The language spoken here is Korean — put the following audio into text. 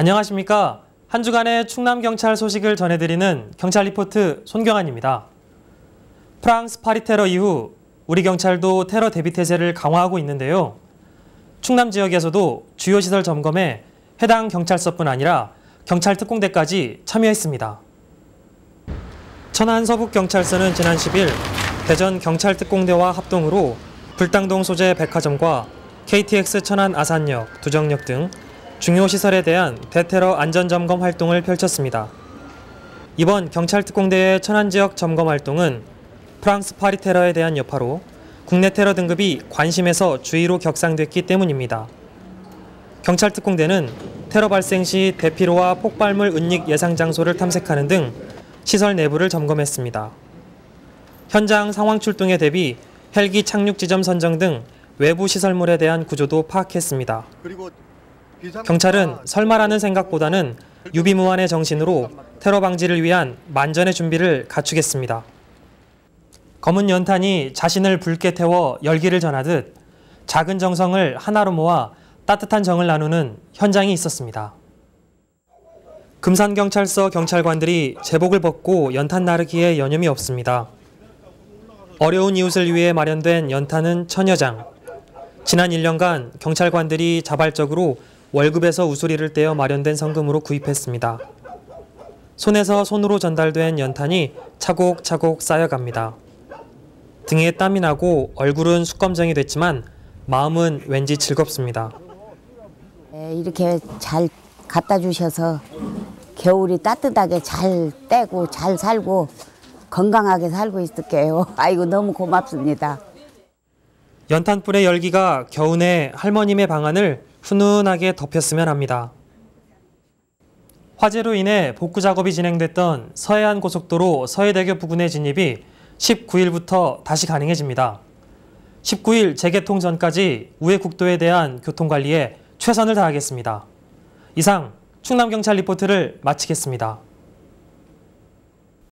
안녕하십니까. 한 주간의 충남 경찰 소식을 전해드리는 경찰 리포트 손경환입니다. 프랑스 파리 테러 이후 우리 경찰도 테러 대비 태세를 강화하고 있는데요. 충남 지역에서도 주요 시설 점검에 해당 경찰서뿐 아니라 경찰 특공대까지 참여했습니다. 천안 서북경찰서는 지난 10일 대전 경찰 특공대와 합동으로 불당동 소재 백화점과 KTX 천안 아산역, 두정역 등 중요 시설에 대한 대테러 안전점검 활동을 펼쳤습니다. 이번 경찰특공대의 천안 지역 점검 활동은 프랑스 파리 테러에 대한 여파로 국내 테러 등급이 관심에서 주의로 격상됐기 때문입니다. 경찰특공대는 테러 발생 시 대피로와 폭발물 은닉 예상 장소를 탐색하는 등 시설 내부를 점검했습니다. 현장 상황 출동에 대비 헬기 착륙 지점 선정 등 외부 시설물에 대한 구조도 파악했습니다. 경찰은 설마라는 생각보다는 유비무환의 정신으로 테러 방지를 위한 만전의 준비를 갖추겠습니다. 검은 연탄이 자신을 붉게 태워 열기를 전하듯 작은 정성을 하나로 모아 따뜻한 정을 나누는 현장이 있었습니다. 금산경찰서 경찰관들이 제복을 벗고 연탄 나르기에 여념이 없습니다. 어려운 이웃을 위해 마련된 연탄은 천여 장. 지난 1년간 경찰관들이 자발적으로 월급에서 우수리를 떼어 마련된 성금으로 구입했습니다. 손에서 손으로 전달된 연탄이 차곡차곡 쌓여갑니다. 등에 땀이 나고 얼굴은 숙검정이 됐지만 마음은 왠지 즐겁습니다. 네, 이렇게 잘 갖다 주셔서 겨울이 따뜻하게 잘 떼고 잘 살고 건강하게 살고 있을게요. 아이고 너무 고맙습니다. 연탄불의 열기가 겨우내 할머님의 방안을 훈훈하게 덮였으면 합니다. 화재로 인해 복구 작업이 진행됐던 서해안 고속도로 서해대교 부근의 진입이 19일부터 다시 가능해집니다. 19일 재개통 전까지 우회 국도에 대한 교통관리에 최선을 다하겠습니다. 이상 충남경찰 리포트를 마치겠습니다.